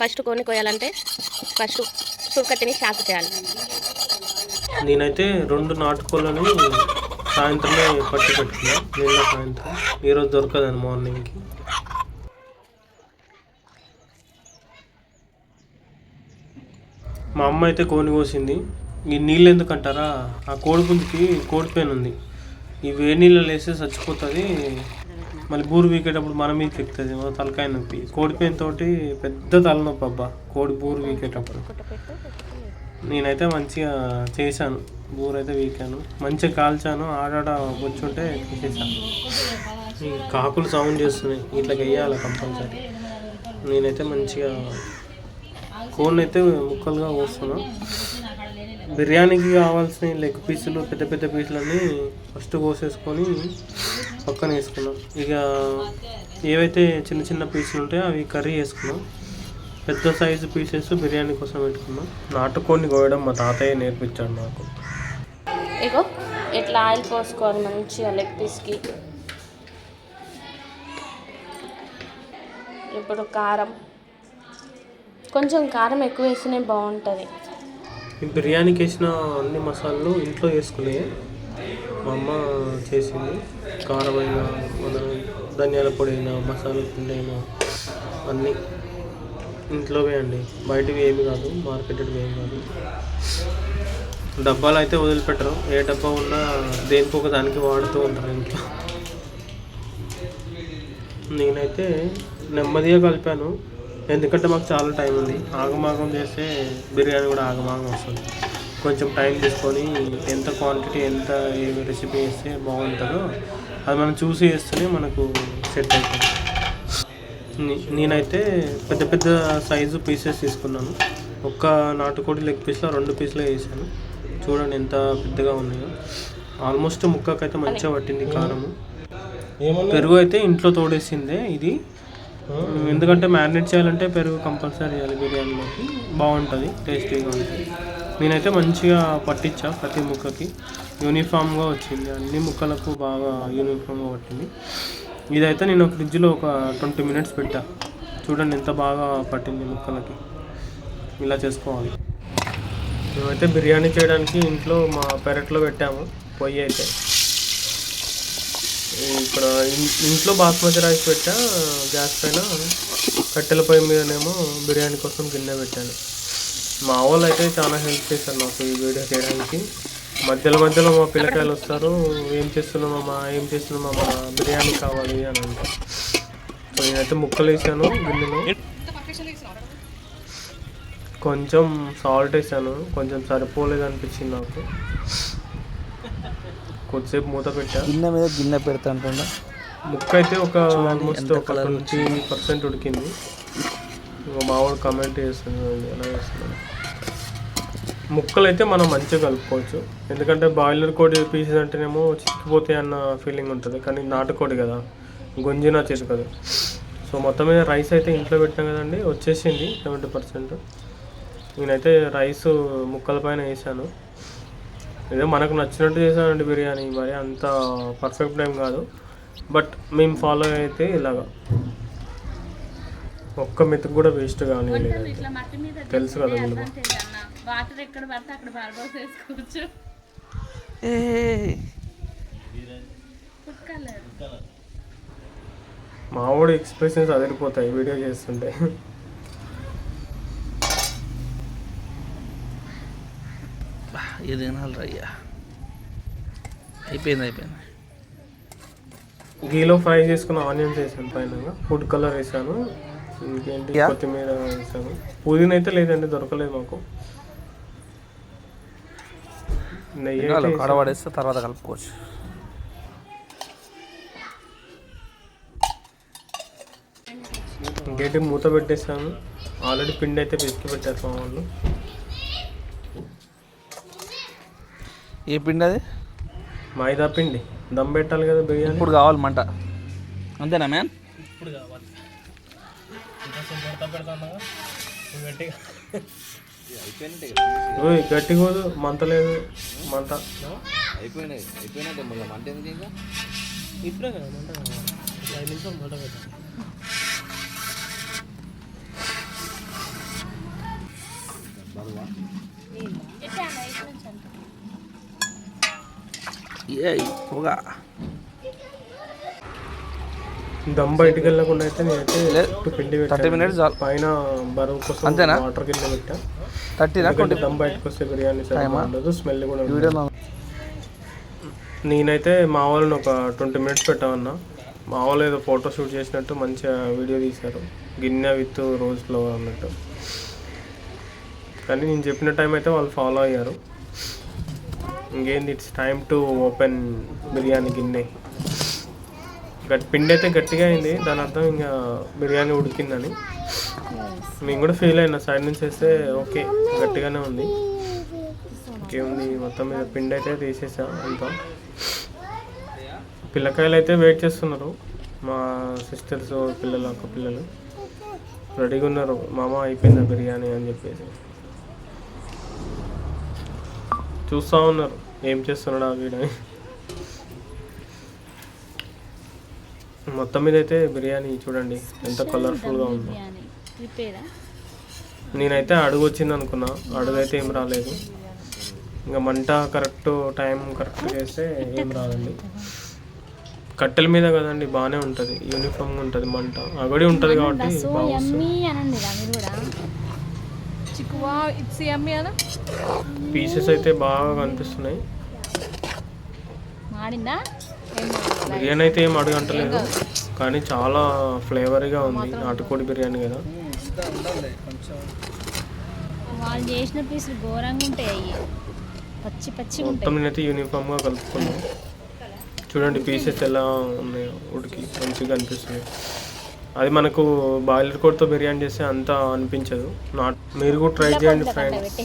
First కొన్ని కొయ్యాలంటే first సురకత్తిని షాకు చేయాలి. నేనైతే రెండు నాటుకోళ్ళని సాయంత్రమే పట్టి పెట్టుకున్నా. నిన్న సాయంత్రం. ఈరోజు దొరకదండి మార్నింగ్కి. మా అమ్మ అయితే కోని కోసింది. ఈ నీళ్ళు ఎందుకు అంటారా ఆ కోడి పుంజుకి ఉంది. ఈ వేడి నీళ్ళు వేస్తే చచ్చిపోతుంది. మళ్ళీ బూరు వీకేటప్పుడు మన మీదకి ఎక్కుతుంది తలకాయ నొప్పి. కోడిపోయిన తోటి పెద్ద తలనొప్పి అబ్బా కోడి బూరు వీకేటప్పుడు. నేనైతే మంచిగా చేశాను బూరు అయితే వీకాను. మంచిగా కాల్చాను ఆడాడ కూర్చుంటే తీసేసాను ఈ కాకులు సౌండ్ చేస్తున్నాయి ఇట్లా వేయాలి కంపల్సరీ. నేనైతే మంచిగా కోన్ అయితే ముక్కలుగా కోస్తున్నాను. బిర్యానీకి కావాల్సిన లెగ్ పీసులు పెద్ద పెద్ద పీసులన్నీ ఫస్ట్ కోసేసుకొని పక్కన వేసుకున్నాం. ఇక ఏవైతే చిన్న చిన్న పీసులు ఉంటాయో అవి కర్రీ వేసుకున్నాం పెద్ద సైజు పీసెస్ బిర్యానీ కోసం పెట్టుకున్నాం. నాటుకొని కోయడం మా తాతయ్య నేర్పించాడు నాకు ఇగో ఇట్లా ఆయిల్ పోసుకోవాలి మంచిగా లెగ్ పీస్కి. ఇప్పుడు కారం. కొంచెం కారం ఎక్కువ వేస్తేనే బాగుంటుంది. బిర్యానీకి వేసిన అన్ని మసాలాలు ఇంట్లో వేసుకునే మా అమ్మ చేసింది. కారమైన మన ధనియాల పొడి అయినా మసాలా పిండి అయినా అన్నీ ఇంట్లోవే అండి. బయటవి ఏమి కాదు మార్కెటెడ్వి ఏమి కాదు. డబ్బాలు అయితే వదిలిపెట్టరు. ఏ డబ్బా ఉన్నా దేనికి ఒక దానికి వాడుతూ ఉంటారు ఇంట్లో. నేనైతే నెమ్మదిగా కలిపాను. ఎందుకంటే మాకు చాలా టైం ఉంది. ఆగమాగం చేస్తే బిర్యానీ కూడా ఆగమాగం వస్తుంది. కొంచెం టైం తీసుకొని ఎంత క్వాంటిటీ ఎంత ఏ రెసిపీ వేస్తే బాగుంటుందో అది మనం చూసి వేస్తేనే మనకు సెట్ అవుతుంది. నేనైతే పెద్ద పెద్ద సైజు పీసెస్ తీసుకున్నాను. ఒక్క నాటుకోడి లెగ్ పీస్లో రెండు పీసులు వేసాను. చూడండి ఎంత పెద్దగా ఉన్నాయో. ఆల్మోస్ట్ ముక్కకైతే మంచిగా పట్టింది కారము. పెరుగు అయితే ఇంట్లో తోడేసిందే ఇది. ఎందుకంటే మ్యారినేట్ చేయాలంటే పెరుగు కంపల్సరీ చేయాలి బిర్యానీలోకి బాగుంటుంది టేస్టీగా ఉంటుంది. నేనైతే మంచిగా పట్టించా ప్రతి ముక్కకి. యూనిఫామ్గా వచ్చింది అన్ని ముక్కలకు బాగా యూనిఫామ్గా పట్టింది. ఇదైతే నేను ఫ్రిడ్జ్లో ఒక ట్వంటీ మినిట్స్ పెట్టా. చూడండి ఎంత బాగా పట్టింది ముక్కలకి. ఇలా చేసుకోవాలి. మేమైతే బిర్యానీ చేయడానికి ఇంట్లో మా పెరట్లో పెట్టాము పొయ్యి అయితే. ఇక్కడ ఇంట్లో బాస్మతి రైస్ పెట్టా గ్యాస్ పైన. కట్టెల పొయ్యి మీదనేమో బిర్యానీ కోసం గిన్నె పెట్టాను. మా వాళ్ళు అయితే చాలా హెల్ప్ చేశారు నాకు ఈ వీడియో చేయడానికి. మధ్యలో మధ్యలో మా పిల్లకాయలు వస్తారు ఏం చేస్తున్నామమ్మా ఏం చేస్తున్నామమ్మా బిర్యానీ కావాలి అని అంటారు. సో నేనైతే ముక్కలు వేసాను గిన్నెలో. కొంచెం సాల్ట్ వేసాను కొంచెం సరిపోలేదు అనిపించింది నాకు. కొద్దిసేపు మూత పెట్టా. గిన్నె మీద గిన్నె పెడతా అంటుండ. ముక్క అయితే ఒక ఆల్మోస్ట్ ఒక ట్వంటీ పర్సెంట్ ఉడికింది. ఇంకా మామూలు కమెంట్ చేస్తుంది ఎలా చేస్తున్నాను ముక్కలు అయితే మనం మంచిగా కలుపుకోవచ్చు. ఎందుకంటే బాయిలర్ కోడి పీసెస్ అంటేనేమో చిక్కిపోతాయి అన్న ఫీలింగ్ ఉంటుంది. కానీ నాటుకోడి కదా గొంజినా కదా. సో మొత్తం మీద రైస్ అయితే ఇంట్లో పెట్టాం కదండి వచ్చేసింది సెవెంటీ పర్సెంట్ నేనైతే రైస్ ముక్కల పైన వేసాను. ఏదో మనకు నచ్చినట్టు చేశానండి బిర్యానీ. మరి అంత పర్ఫెక్ట్ టైం కాదు. బట్ మేము ఫాలో అయితే ఇలాగా. ఒక్క మెతుకు కూడా వేస్ట్ కానీ తెలుసు కదా వాటర్ ఎక్కడ పడితే అక్కడ బార్బోస్ వేసుకోవచ్చు. మా వాడు ఎక్స్ప్రెషన్స్ అదిరిపోతాయి వీడియో చేస్తుంటే. ఇది తినాలి రయ్యా. అయిపోయింది అయిపోయింది. గీలో ఫ్రై చేసుకున్న ఆనియన్స్ వేసాను పైన ఫుడ్ కలర్ వేసాను. ఇంకేంటి. కొత్తిమీర వేసాను. పుదీనా అయితే లేదండి దొరకలేదు మాకు. నెయ్యి. కడవడేస్తే తర్వాత కలుపుకోవచ్చు. ఇంకేంటి? మూత పెట్టేసాను ఆల్రెడీ పిండి అయితే పిసికి పెట్టారు మా వాళ్ళు. ఏ పిండి అది? మైదా పిండి. దమ్ పెట్టాలి కదా బిర్యానీ. ఇప్పుడు కావాలి మంట. అంతేనా మ్యాన్ ఇప్పుడు కావాలి. గట్టి కోదు మంట లేదు. మంట. అయిపోయినాయి. అయిపోయినా మళ్ళీ. మంట ఎందుకు ఇంకా? ఇప్పుడే కదా మంట ఐదు మంట ఏ పొగ దమ్ బయటికి వెళ్ళకుండా అయితే నేనైతే పిండి 30 పెట్టాను. minutes చాలు. పైన బరువు కోసం అంతేనా? వాటర్ కింద పెట్టా ఎందుకంటే ట్వంటీ దమ్ బయటకు వస్తే బిర్యానీ? ఉండదు స్మెల్ కూడా ఉండదు. నేనైతే మా వాళ్ళని ఒక ట్వంటీ మినిట్స్ పెట్టామన్నా మా వాళ్ళు ఏదో ఫోటో షూట్ చేసినట్టు మంచిగా వీడియో తీశారు గిన్నె విత్ రోజ్ ఫ్లవర్ అన్నట్టు కానీ నేను చెప్పిన టైం అయితే వాళ్ళు ఫాలో అయ్యారు ఇంకేంది it's time to open biryani గిన్నె. గట్ పిండి అయితే గట్టిగా అయింది దాని అర్థం ఇంకా బిర్యానీ ఉడికిందని. మేము కూడా ఫీల్ అయినా సైడ్ నుంచి వేస్తే ఓకే గట్టిగానే ఉంది. ఇంకేముంది మొత్తం మీద పిండి అయితే తీసేసా అంతా. పిల్లకాయలు అయితే వెయిట్ చేస్తున్నారు మా సిస్టర్స్ పిల్లలు అక్క పిల్లలు. రెడీగా ఉన్నారు మామ అయిపోయిందా బిర్యానీ అని చెప్పేసి. చూస్తూ ఉన్నారు. ఏం చేస్తున్నాడు ఆ వీడని మొత్తం మీద అయితే బిర్యానీ చూడండి ఎంత కలర్ఫుల్గా ఉందో. నేనైతే అడుగు వచ్చింది అనుకున్నా అడుగు అయితే ఏం రాలేదు. ఇంకా మంట కరెక్ట్ టైం కరెక్ట్ చేస్తే ఏం రాదండి. కట్టెల మీద కదండి బాగానే ఉంటుంది. యూనిఫామ్గా ఉంటుంది మంట. అగడి ఉంటుంది కాబట్టి చిక్కువా ఇట్స్ యమ్మీ అనా? పీసెస్ అయితే బాగా కనిపిస్తున్నాయి. మాడిందా? బిర్యానీ అయితే ఏం అడుగు అంటలేదు కానీ చాలా ఫ్లేవర్గా ఉంది. నాటుకోడి బిర్యానీ కదా. వాళ్ళు చేసిన పీసులు ఘోరంగా ఉంటాయి పచ్చి పచ్చిగా మొత్తం నేనైతే యూనిఫామ్గా కలుపుకున్నాం చూడండి పీసెస్ ఎలా ఉన్నాయో. ఉడికి మంచిగా అనిపిస్తుంది. అది మనకు బాయిలర్ కోడ్తో బిర్యానీ చేస్తే అంత అనిపించదు. నాట్ మీరు కూడా ట్రై చేయండి ఫ్రెండ్స్